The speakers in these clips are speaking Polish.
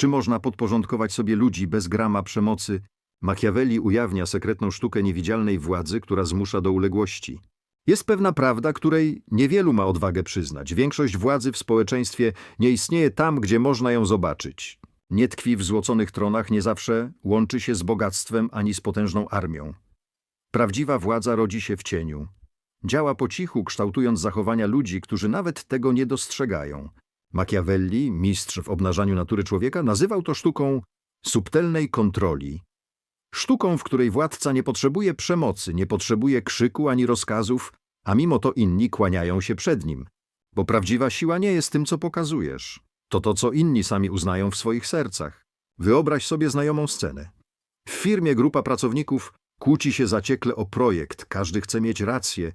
Czy można podporządkować sobie ludzi bez grama przemocy? Machiavelli ujawnia sekretną sztukę niewidzialnej władzy, która zmusza do uległości. Jest pewna prawda, której niewielu ma odwagę przyznać. Większość władzy w społeczeństwie nie istnieje tam, gdzie można ją zobaczyć. Nie tkwi w złoconych tronach, nie zawsze łączy się z bogactwem ani z potężną armią. Prawdziwa władza rodzi się w cieniu. Działa po cichu, kształtując zachowania ludzi, którzy nawet tego nie dostrzegają. Machiavelli, mistrz w obnażaniu natury człowieka, nazywał to sztuką subtelnej kontroli. Sztuką, w której władca nie potrzebuje przemocy, nie potrzebuje krzyku ani rozkazów, a mimo to inni kłaniają się przed nim. Bo prawdziwa siła nie jest tym, co pokazujesz. To to, co inni sami uznają w swoich sercach. Wyobraź sobie znajomą scenę. W firmie grupa pracowników kłóci się zaciekle o projekt, każdy chce mieć rację.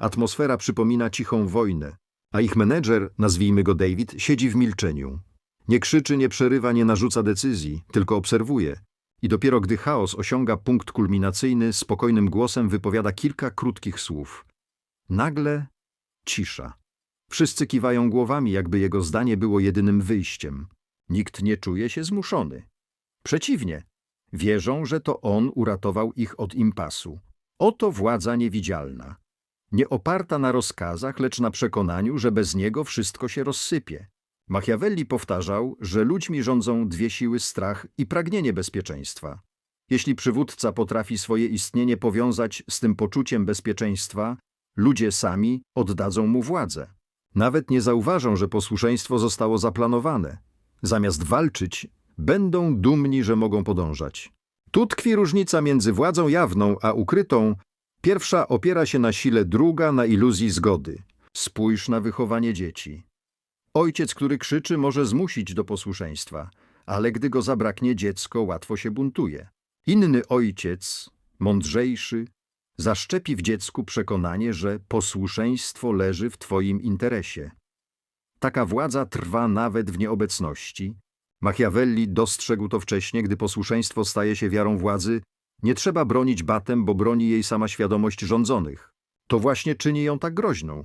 Atmosfera przypomina cichą wojnę, a ich menedżer, nazwijmy go David, siedzi w milczeniu. Nie krzyczy, nie przerywa, nie narzuca decyzji, tylko obserwuje. I dopiero gdy chaos osiąga punkt kulminacyjny, spokojnym głosem wypowiada kilka krótkich słów. Nagle cisza. Wszyscy kiwają głowami, jakby jego zdanie było jedynym wyjściem. Nikt nie czuje się zmuszony. Przeciwnie, wierzą, że to on uratował ich od impasu. Oto władza niewidzialna. Nie oparta na rozkazach, lecz na przekonaniu, że bez niego wszystko się rozsypie. Machiavelli powtarzał, że ludźmi rządzą dwie siły strach i pragnienie bezpieczeństwa. Jeśli przywódca potrafi swoje istnienie powiązać z tym poczuciem bezpieczeństwa, ludzie sami oddadzą mu władzę. Nawet nie zauważą, że posłuszeństwo zostało zaplanowane. Zamiast walczyć, będą dumni, że mogą podążać. Tu tkwi różnica między władzą jawną a ukrytą. Pierwsza opiera się na sile, druga na iluzji zgody. Spójrz na wychowanie dzieci. Ojciec, który krzyczy, może zmusić do posłuszeństwa, ale gdy go zabraknie, dziecko łatwo się buntuje. Inny ojciec, mądrzejszy, zaszczepi w dziecku przekonanie, że posłuszeństwo leży w twoim interesie. Taka władza trwa nawet w nieobecności. Machiavelli dostrzegł to wcześniej, gdy posłuszeństwo staje się wiarą władzy. Nie trzeba bronić batem, bo broni jej sama świadomość rządzonych. To właśnie czyni ją tak groźną.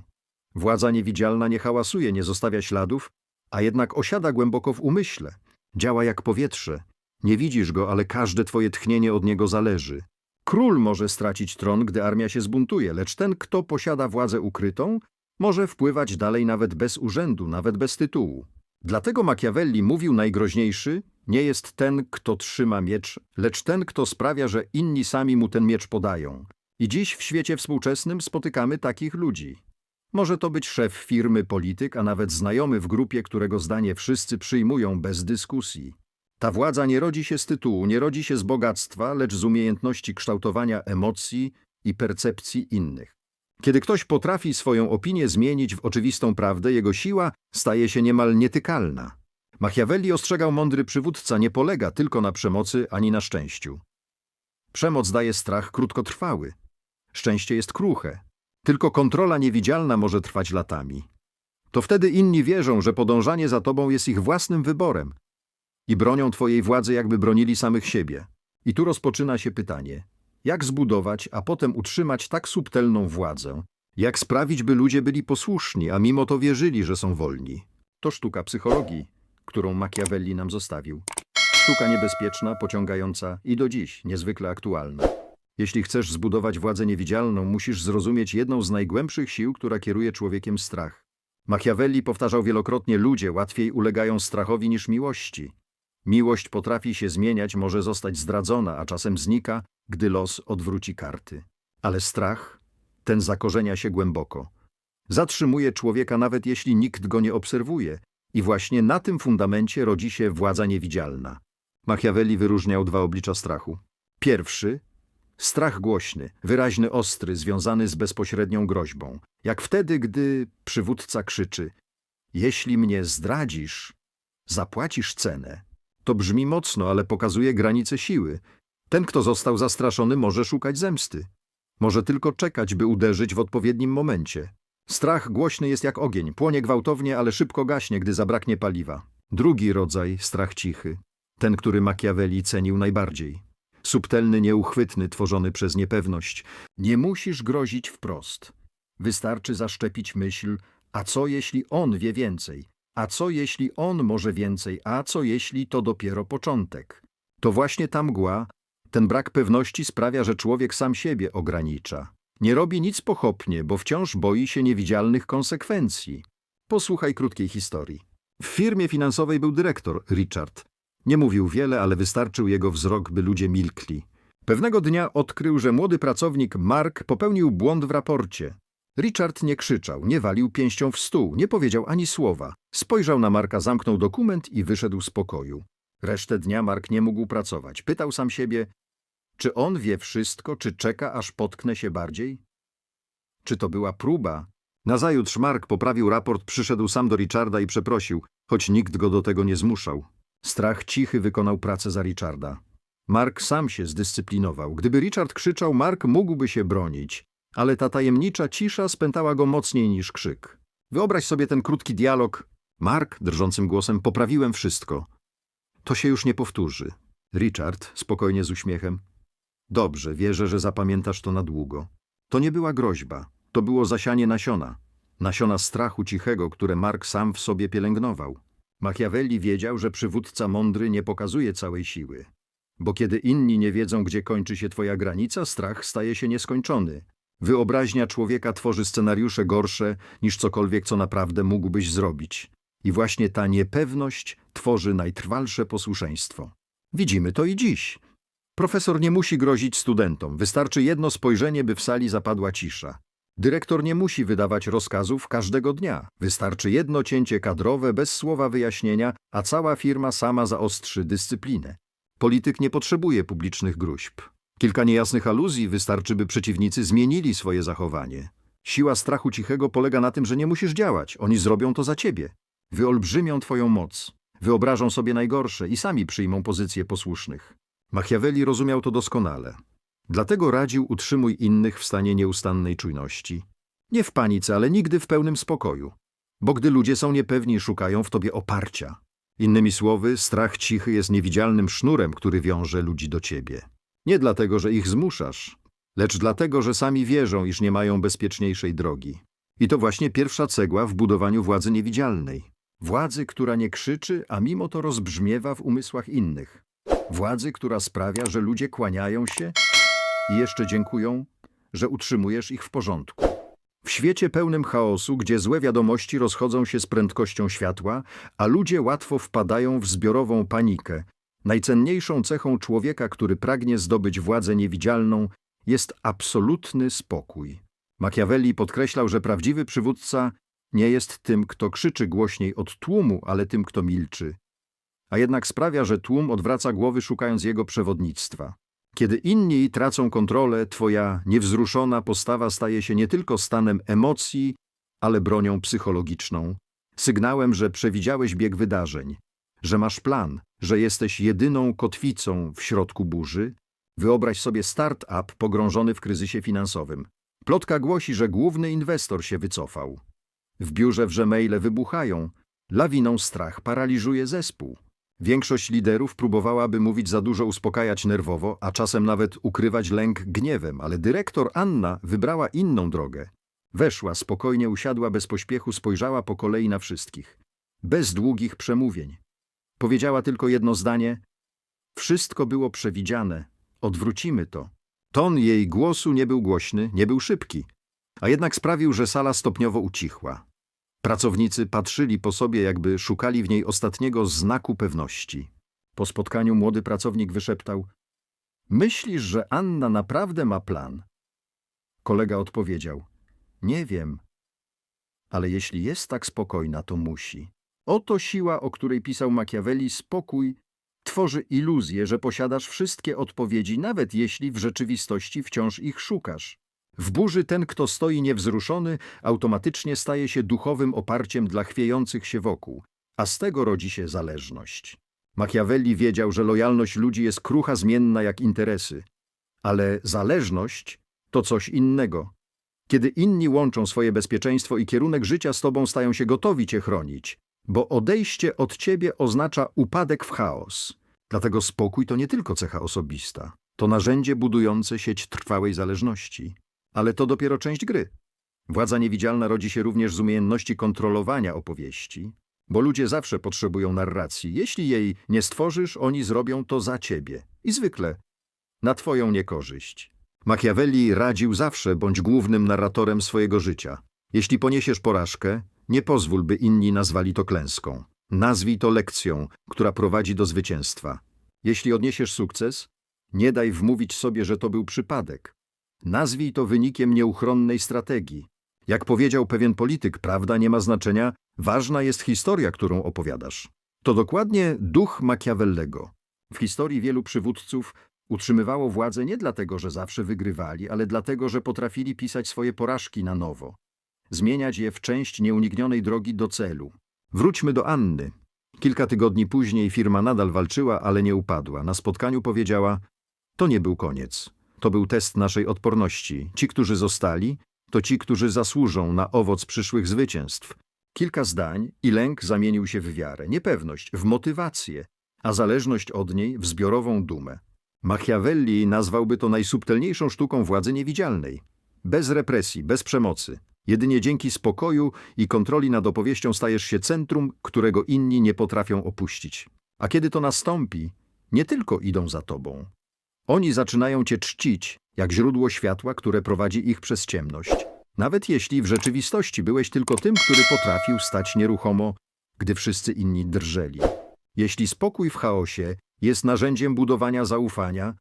Władza niewidzialna nie hałasuje, nie zostawia śladów, a jednak osiada głęboko w umyśle. Działa jak powietrze. Nie widzisz go, ale każde twoje tchnienie od niego zależy. Król może stracić tron, gdy armia się zbuntuje, lecz ten, kto posiada władzę ukrytą, może wpływać dalej nawet bez urzędu, nawet bez tytułu. Dlatego Machiavelli mówił najgroźniejszy nie jest ten, kto trzyma miecz, lecz ten, kto sprawia, że inni sami mu ten miecz podają. I dziś w świecie współczesnym spotykamy takich ludzi. Może to być szef firmy, polityk, a nawet znajomy w grupie, którego zdanie wszyscy przyjmują bez dyskusji. Ta władza nie rodzi się z tytułu, nie rodzi się z bogactwa, lecz z umiejętności kształtowania emocji i percepcji innych. Kiedy ktoś potrafi swoją opinię zmienić w oczywistą prawdę, jego siła staje się niemal nietykalna. Machiavelli ostrzegał mądry przywódca nie polega tylko na przemocy ani na szczęściu. Przemoc daje strach krótkotrwały. Szczęście jest kruche. Tylko kontrola niewidzialna może trwać latami. To wtedy inni wierzą, że podążanie za tobą jest ich własnym wyborem i bronią twojej władzy, jakby bronili samych siebie. I tu rozpoczyna się pytanie: jak zbudować, a potem utrzymać tak subtelną władzę? Jak sprawić, by ludzie byli posłuszni, a mimo to wierzyli, że są wolni? To sztuka psychologii, którą Machiavelli nam zostawił. Sztuka niebezpieczna, pociągająca i do dziś niezwykle aktualna. Jeśli chcesz zbudować władzę niewidzialną, musisz zrozumieć jedną z najgłębszych sił, która kieruje człowiekiem strach. Machiavelli powtarzał wielokrotnie: ludzie łatwiej ulegają strachowi niż miłości. Miłość potrafi się zmieniać, może zostać zdradzona, a czasem znika, gdy los odwróci karty. Ale strach, ten zakorzenia się głęboko. Zatrzymuje człowieka nawet jeśli nikt go nie obserwuje i właśnie na tym fundamencie rodzi się władza niewidzialna. Machiavelli wyróżniał dwa oblicza strachu. Pierwszy strach głośny, wyraźny, ostry, związany z bezpośrednią groźbą. Jak wtedy, gdy przywódca krzyczy: Jeśli mnie zdradzisz, zapłacisz cenę. To brzmi mocno, ale pokazuje granice siły. Ten, kto został zastraszony, może szukać zemsty. Może tylko czekać, by uderzyć w odpowiednim momencie. Strach głośny jest jak ogień, płonie gwałtownie, ale szybko gaśnie, gdy zabraknie paliwa. Drugi rodzaj, strach cichy. Ten, który Machiavelli cenił najbardziej. Subtelny, nieuchwytny, tworzony przez niepewność. Nie musisz grozić wprost. Wystarczy zaszczepić myśl, a co jeśli on wie więcej? A co jeśli on może więcej, a co jeśli to dopiero początek? To właśnie ta mgła, ten brak pewności sprawia, że człowiek sam siebie ogranicza. Nie robi nic pochopnie, bo wciąż boi się niewidzialnych konsekwencji. Posłuchaj krótkiej historii. W firmie finansowej był dyrektor, Richard. Nie mówił wiele, ale wystarczył jego wzrok, by ludzie milkli. Pewnego dnia odkrył, że młody pracownik Mark popełnił błąd w raporcie. Richard nie krzyczał, nie walił pięścią w stół, nie powiedział ani słowa. Spojrzał na Marka, zamknął dokument i wyszedł z pokoju. Resztę dnia Mark nie mógł pracować. Pytał sam siebie, czy on wie wszystko, czy czeka, aż potknę się bardziej? Czy to była próba? Nazajutrz Mark poprawił raport, przyszedł sam do Richarda i przeprosił, choć nikt go do tego nie zmuszał. Strach cichy wykonał pracę za Richarda. Mark sam się zdyscyplinował. Gdyby Richard krzyczał, Mark mógłby się bronić, ale ta tajemnicza cisza spętała go mocniej niż krzyk. Wyobraź sobie ten krótki dialog. Mark, drżącym głosem, poprawiłem wszystko. To się już nie powtórzy. Richard, spokojnie z uśmiechem. Dobrze, wierzę, że zapamiętasz to na długo. To nie była groźba, to było zasianie nasiona. Nasiona strachu cichego, które Mark sam w sobie pielęgnował. Machiavelli wiedział, że przywódca mądry nie pokazuje całej siły. Bo kiedy inni nie wiedzą, gdzie kończy się twoja granica, strach staje się nieskończony. Wyobraźnia człowieka tworzy scenariusze gorsze niż cokolwiek, co naprawdę mógłbyś zrobić. I właśnie ta niepewność tworzy najtrwalsze posłuszeństwo. Widzimy to i dziś. Profesor nie musi grozić studentom, wystarczy jedno spojrzenie, by w sali zapadła cisza. Dyrektor nie musi wydawać rozkazów każdego dnia, wystarczy jedno cięcie kadrowe bez słowa wyjaśnienia, a cała firma sama zaostrzy dyscyplinę. Polityk nie potrzebuje publicznych gruźb. Kilka niejasnych aluzji wystarczy, by przeciwnicy zmienili swoje zachowanie. Siła strachu cichego polega na tym, że nie musisz działać, oni zrobią to za ciebie. Wyolbrzymią twoją moc, wyobrażą sobie najgorsze i sami przyjmą pozycję posłusznych. Machiavelli rozumiał to doskonale. Dlatego radził utrzymuj innych w stanie nieustannej czujności. Nie w panice, ale nigdy w pełnym spokoju. Bo gdy ludzie są niepewni, szukają w tobie oparcia. Innymi słowy, strach cichy jest niewidzialnym sznurem, który wiąże ludzi do ciebie. Nie dlatego, że ich zmuszasz, lecz dlatego, że sami wierzą, iż nie mają bezpieczniejszej drogi. I to właśnie pierwsza cegła w budowaniu władzy niewidzialnej. Władzy, która nie krzyczy, a mimo to rozbrzmiewa w umysłach innych. Władzy, która sprawia, że ludzie kłaniają się i jeszcze dziękują, że utrzymujesz ich w porządku. W świecie pełnym chaosu, gdzie złe wiadomości rozchodzą się z prędkością światła, a ludzie łatwo wpadają w zbiorową panikę, najcenniejszą cechą człowieka, który pragnie zdobyć władzę niewidzialną, jest absolutny spokój. Machiavelli podkreślał, że prawdziwy przywódca nie jest tym, kto krzyczy głośniej od tłumu, ale tym, kto milczy. A jednak sprawia, że tłum odwraca głowy szukając jego przewodnictwa. Kiedy inni tracą kontrolę, twoja niewzruszona postawa staje się nie tylko stanem emocji, ale bronią psychologiczną, sygnałem, że przewidziałeś bieg wydarzeń, że masz plan, że jesteś jedyną kotwicą w środku burzy. Wyobraź sobie start-up pogrążony w kryzysie finansowym. Plotka głosi, że główny inwestor się wycofał. W biurze wrze-maile wybuchają. Lawiną strach paraliżuje zespół. Większość liderów próbowałaby mówić za dużo, uspokajać nerwowo, a czasem nawet ukrywać lęk gniewem, ale dyrektor Anna wybrała inną drogę. Weszła, spokojnie usiadła, bez pośpiechu spojrzała po kolei na wszystkich. Bez długich przemówień. Powiedziała tylko jedno zdanie. Wszystko było przewidziane. Odwrócimy to. Ton jej głosu nie był głośny, nie był szybki, a jednak sprawił, że sala stopniowo ucichła. Pracownicy patrzyli po sobie, jakby szukali w niej ostatniego znaku pewności. Po spotkaniu młody pracownik wyszeptał: Myślisz, że Anna naprawdę ma plan? Kolega odpowiedział: Nie wiem. Ale jeśli jest tak spokojna, to musi. Oto siła, o której pisał Machiavelli, spokój tworzy iluzję, że posiadasz wszystkie odpowiedzi, nawet jeśli w rzeczywistości wciąż ich szukasz. W burzy ten, kto stoi niewzruszony, automatycznie staje się duchowym oparciem dla chwiejących się wokół, a z tego rodzi się zależność. Machiavelli wiedział, że lojalność ludzi jest krucha zmienna jak interesy, ale zależność to coś innego. Kiedy inni łączą swoje bezpieczeństwo i kierunek życia z tobą, stają się gotowi cię chronić, bo odejście od ciebie oznacza upadek w chaos. Dlatego spokój to nie tylko cecha osobista, to narzędzie budujące sieć trwałej zależności. Ale to dopiero część gry. Władza niewidzialna rodzi się również z umiejętności kontrolowania opowieści. Bo ludzie zawsze potrzebują narracji. Jeśli jej nie stworzysz, oni zrobią to za ciebie. I zwykle na twoją niekorzyść. Machiavelli radził zawsze bądź głównym narratorem swojego życia. Jeśli poniesiesz porażkę, nie pozwól, by inni nazwali to klęską. Nazwij to lekcją, która prowadzi do zwycięstwa. Jeśli odniesiesz sukces, nie daj wmówić sobie, że to był przypadek. Nazwij to wynikiem nieuchronnej strategii. Jak powiedział pewien polityk, prawda nie ma znaczenia, ważna jest historia, którą opowiadasz. To dokładnie duch Machiavellego. W historii wielu przywódców utrzymywało władzę nie dlatego, że zawsze wygrywali, ale dlatego, że potrafili pisać swoje porażki na nowo, zmieniać je w część nieuniknionej drogi do celu. Wróćmy do Anny. Kilka tygodni później firma nadal walczyła, ale nie upadła. Na spotkaniu powiedziała: To nie był koniec. To był test naszej odporności. Ci, którzy zostali, to ci, którzy zasłużą na owoc przyszłych zwycięstw. Kilka zdań i lęk zamienił się w wiarę, niepewność w motywację, a zależność od niej w zbiorową dumę. Machiavelli nazwałby to najsubtelniejszą sztuką władzy niewidzialnej. Bez represji, bez przemocy. Jedynie dzięki spokoju i kontroli nad opowieścią stajesz się centrum, którego inni nie potrafią opuścić. A kiedy to nastąpi, nie tylko idą za tobą. Oni zaczynają cię czcić, jak źródło światła, które prowadzi ich przez ciemność. Nawet jeśli w rzeczywistości byłeś tylko tym, który potrafił stać nieruchomo, gdy wszyscy inni drżeli. Jeśli spokój w chaosie jest narzędziem budowania zaufania,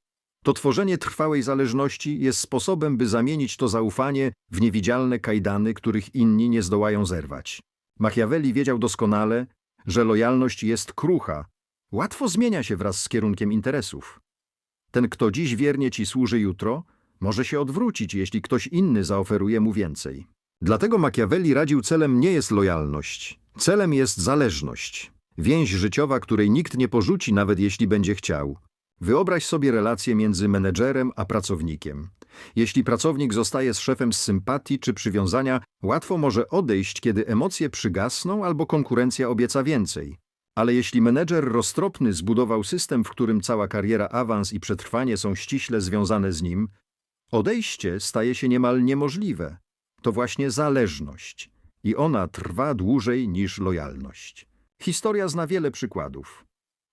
to tworzenie trwałej zależności jest sposobem, by zamienić to zaufanie w niewidzialne kajdany, których inni nie zdołają zerwać. Machiavelli wiedział doskonale, że lojalność jest krucha, łatwo zmienia się wraz z kierunkiem interesów. Ten, kto dziś wiernie ci służy jutro, może się odwrócić, jeśli ktoś inny zaoferuje mu więcej. Dlatego Machiavelli radził celem nie jest lojalność, celem jest zależność. Więź życiowa, której nikt nie porzuci, nawet jeśli będzie chciał. Wyobraź sobie relację między menedżerem a pracownikiem. Jeśli pracownik zostaje z szefem z sympatii czy przywiązania, łatwo może odejść, kiedy emocje przygasną albo konkurencja obieca więcej. Ale jeśli menedżer roztropny zbudował system, w którym cała kariera, awans i przetrwanie są ściśle związane z nim, odejście staje się niemal niemożliwe. To właśnie zależność. I ona trwa dłużej niż lojalność. Historia zna wiele przykładów.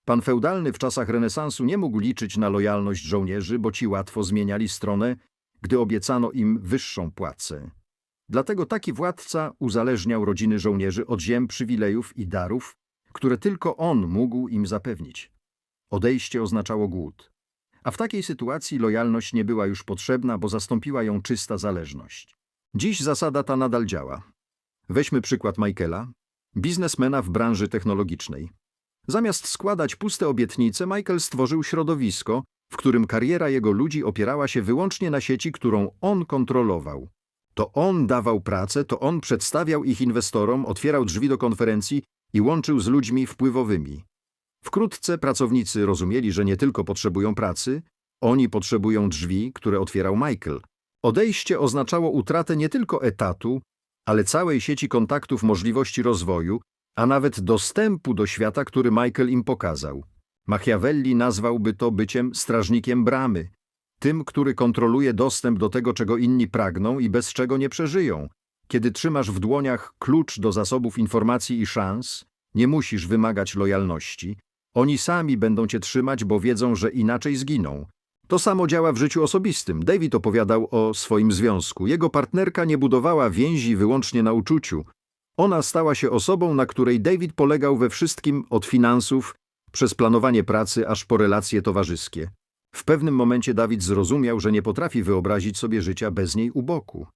Pan feudalny w czasach renesansu nie mógł liczyć na lojalność żołnierzy, bo ci łatwo zmieniali stronę, gdy obiecano im wyższą płacę. Dlatego taki władca uzależniał rodziny żołnierzy od ziem, przywilejów i darów, które tylko on mógł im zapewnić. Odejście oznaczało głód. A w takiej sytuacji lojalność nie była już potrzebna, bo zastąpiła ją czysta zależność. Dziś zasada ta nadal działa. Weźmy przykład Michaela, biznesmena w branży technologicznej. Zamiast składać puste obietnice, Michael stworzył środowisko, w którym kariera jego ludzi opierała się wyłącznie na sieci, którą on kontrolował. To on dawał pracę, to on przedstawiał ich inwestorom, otwierał drzwi do konferencji i łączył z ludźmi wpływowymi. Wkrótce pracownicy rozumieli, że nie tylko potrzebują pracy, oni potrzebują drzwi, które otwierał Michael. Odejście oznaczało utratę nie tylko etatu, ale całej sieci kontaktów możliwości rozwoju, a nawet dostępu do świata, który Michael im pokazał. Machiavelli nazwałby to byciem strażnikiem bramy, tym, który kontroluje dostęp do tego, czego inni pragną i bez czego nie przeżyją. Kiedy trzymasz w dłoniach klucz do zasobów informacji i szans, nie musisz wymagać lojalności. Oni sami będą cię trzymać, bo wiedzą, że inaczej zginą. To samo działa w życiu osobistym. David opowiadał o swoim związku. Jego partnerka nie budowała więzi wyłącznie na uczuciu. Ona stała się osobą, na której David polegał we wszystkim od finansów, przez planowanie pracy, aż po relacje towarzyskie. W pewnym momencie Dawid zrozumiał, że nie potrafi wyobrazić sobie życia bez niej u boku.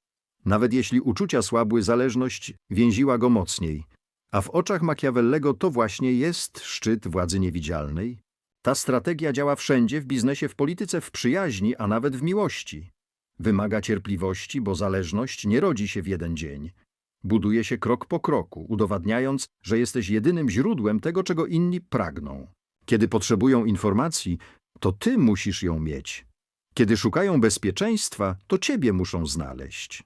Nawet jeśli uczucia słabły, zależność więziła go mocniej. A w oczach Machiavellego to właśnie jest szczyt władzy niewidzialnej. Ta strategia działa wszędzie, w biznesie, w polityce, w przyjaźni, a nawet w miłości. Wymaga cierpliwości, bo zależność nie rodzi się w jeden dzień. Buduje się krok po kroku, udowadniając, że jesteś jedynym źródłem tego, czego inni pragną. Kiedy potrzebują informacji, to ty musisz ją mieć. Kiedy szukają bezpieczeństwa, to ciebie muszą znaleźć.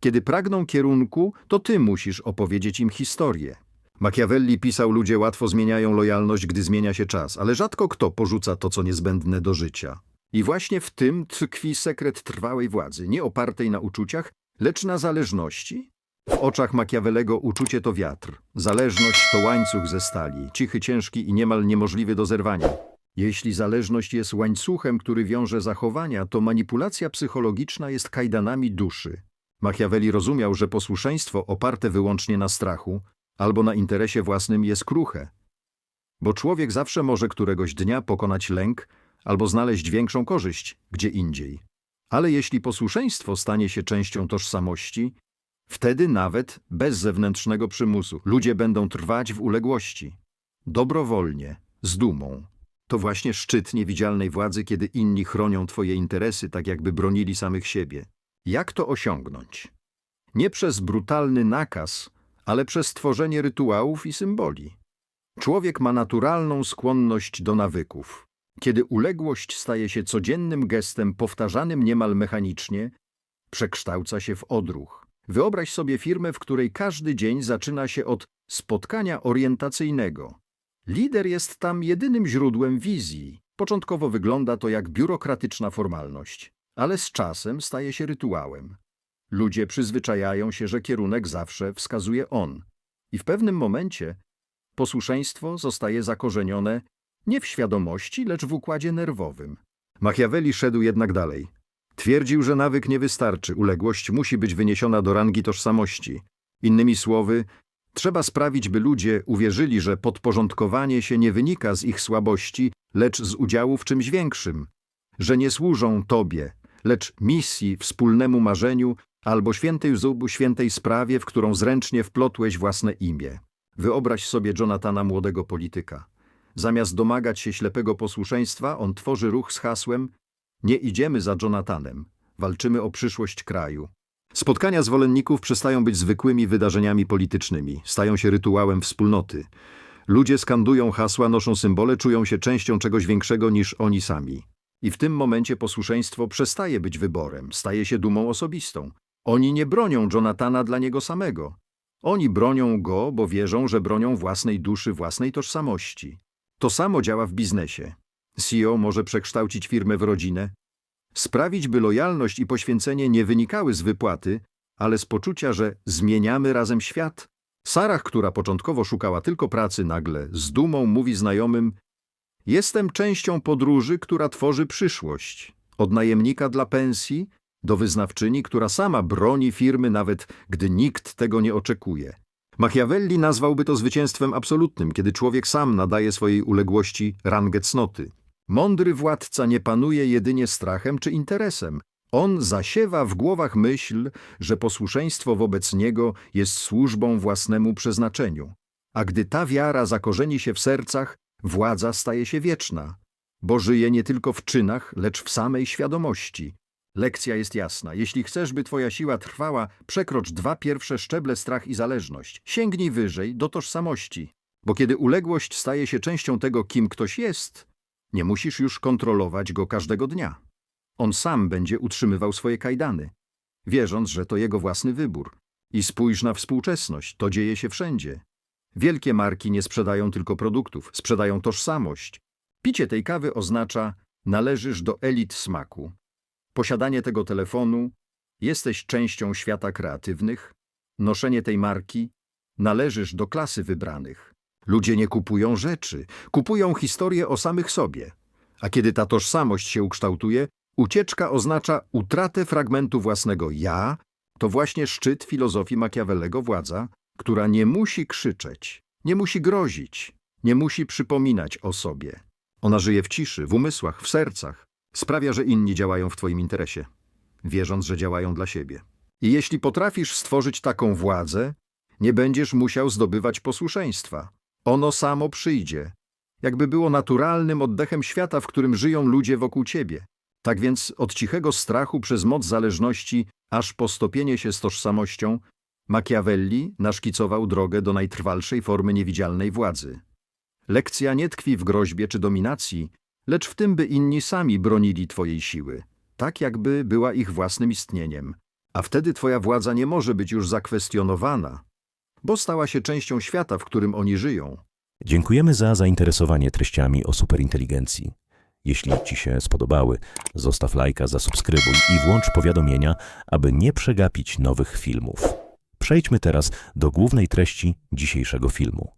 Kiedy pragną kierunku, to ty musisz opowiedzieć im historię. Machiavelli pisał, ludzie łatwo zmieniają lojalność, gdy zmienia się czas, ale rzadko kto porzuca to, co niezbędne do życia. I właśnie w tym tkwi sekret trwałej władzy, nie opartej na uczuciach, lecz na zależności, W oczach Machiavellego uczucie to wiatr, zależność to łańcuch ze stali, cichy, ciężki i niemal niemożliwy do zerwania. Jeśli zależność jest łańcuchem, który wiąże zachowania, to manipulacja psychologiczna jest kajdanami duszy. Machiavelli rozumiał, że posłuszeństwo oparte wyłącznie na strachu albo na interesie własnym jest kruche. Bo człowiek zawsze może któregoś dnia pokonać lęk albo znaleźć większą korzyść gdzie indziej. Ale jeśli posłuszeństwo stanie się częścią tożsamości, wtedy nawet bez zewnętrznego przymusu ludzie będą trwać w uległości. Dobrowolnie, z dumą. To właśnie szczyt niewidzialnej władzy, kiedy inni chronią twoje interesy, tak jakby bronili samych siebie. Jak to osiągnąć? Nie przez brutalny nakaz, ale przez tworzenie rytuałów i symboli. Człowiek ma naturalną skłonność do nawyków. Kiedy uległość staje się codziennym gestem powtarzanym niemal mechanicznie, przekształca się w odruch. Wyobraź sobie firmę, w której każdy dzień zaczyna się od spotkania orientacyjnego. Lider jest tam jedynym źródłem wizji. Początkowo wygląda to jak biurokratyczna formalność, ale z czasem staje się rytuałem. Ludzie przyzwyczajają się, że kierunek zawsze wskazuje on. I w pewnym momencie posłuszeństwo zostaje zakorzenione nie w świadomości, lecz w układzie nerwowym. Machiavelli szedł jednak dalej. Twierdził, że nawyk nie wystarczy, uległość musi być wyniesiona do rangi tożsamości. Innymi słowy, trzeba sprawić, by ludzie uwierzyli, że podporządkowanie się nie wynika z ich słabości, lecz z udziału w czymś większym, że nie służą Tobie, lecz misji, wspólnemu marzeniu albo świętej zubu, świętej sprawie, w którą zręcznie wplotłeś własne imię. Wyobraź sobie Jonathana, młodego polityka. Zamiast domagać się ślepego posłuszeństwa, on tworzy ruch z hasłem Nie idziemy za Jonathanem, walczymy o przyszłość kraju. Spotkania zwolenników przestają być zwykłymi wydarzeniami politycznymi, stają się rytuałem wspólnoty. Ludzie skandują hasła, noszą symbole, czują się częścią czegoś większego niż oni sami. I w tym momencie posłuszeństwo przestaje być wyborem, staje się dumą osobistą. Oni nie bronią Jonathana dla niego samego. Oni bronią go, bo wierzą, że bronią własnej duszy, własnej tożsamości. To samo działa w biznesie. CEO może przekształcić firmę w rodzinę, sprawić, by lojalność i poświęcenie nie wynikały z wypłaty, ale z poczucia, że zmieniamy razem świat. Sarah, która początkowo szukała tylko pracy, nagle z dumą mówi znajomym: Jestem częścią podróży, która tworzy przyszłość. Od najemnika dla pensji do wyznawczyni, która sama broni firmy, nawet gdy nikt tego nie oczekuje. Machiavelli nazwałby to zwycięstwem absolutnym, kiedy człowiek sam nadaje swojej uległości rangę cnoty. Mądry władca nie panuje jedynie strachem czy interesem. On zasiewa w głowach myśl, że posłuszeństwo wobec niego jest służbą własnemu przeznaczeniu. A gdy ta wiara zakorzeni się w sercach, władza staje się wieczna, bo żyje nie tylko w czynach, lecz w samej świadomości. Lekcja jest jasna. Jeśli chcesz, by twoja siła trwała, przekrocz dwa pierwsze szczeble strach i zależność. Sięgnij wyżej, do tożsamości. Bo kiedy uległość staje się częścią tego, kim ktoś jest, nie musisz już kontrolować go każdego dnia. On sam będzie utrzymywał swoje kajdany, wierząc, że to jego własny wybór. I spójrz na współczesność, to dzieje się wszędzie. Wielkie marki nie sprzedają tylko produktów, sprzedają tożsamość. Picie tej kawy oznacza należysz do elit smaku. Posiadanie tego telefonu, jesteś częścią świata kreatywnych, noszenie tej marki, należysz do klasy wybranych. Ludzie nie kupują rzeczy, kupują historię o samych sobie. A kiedy ta tożsamość się ukształtuje, ucieczka oznacza utratę fragmentu własnego ja, to właśnie szczyt filozofii Machiavellego władza, która nie musi krzyczeć, nie musi grozić, nie musi przypominać o sobie. Ona żyje w ciszy, w umysłach, w sercach, sprawia, że inni działają w Twoim interesie, wierząc, że działają dla siebie. I jeśli potrafisz stworzyć taką władzę, nie będziesz musiał zdobywać posłuszeństwa. Ono samo przyjdzie, jakby było naturalnym oddechem świata, w którym żyją ludzie wokół Ciebie. Tak więc od cichego strachu przez moc zależności, aż po stopienie się z tożsamością, Machiavelli naszkicował drogę do najtrwalszej formy niewidzialnej władzy. Lekcja nie tkwi w groźbie czy dominacji, lecz w tym, by inni sami bronili Twojej siły, tak jakby była ich własnym istnieniem. A wtedy Twoja władza nie może być już zakwestionowana, bo stała się częścią świata, w którym oni żyją. Dziękujemy za zainteresowanie treściami o superinteligencji. Jeśli Ci się spodobały, zostaw lajka, zasubskrybuj i włącz powiadomienia, aby nie przegapić nowych filmów. Przejdźmy teraz do głównej treści dzisiejszego filmu.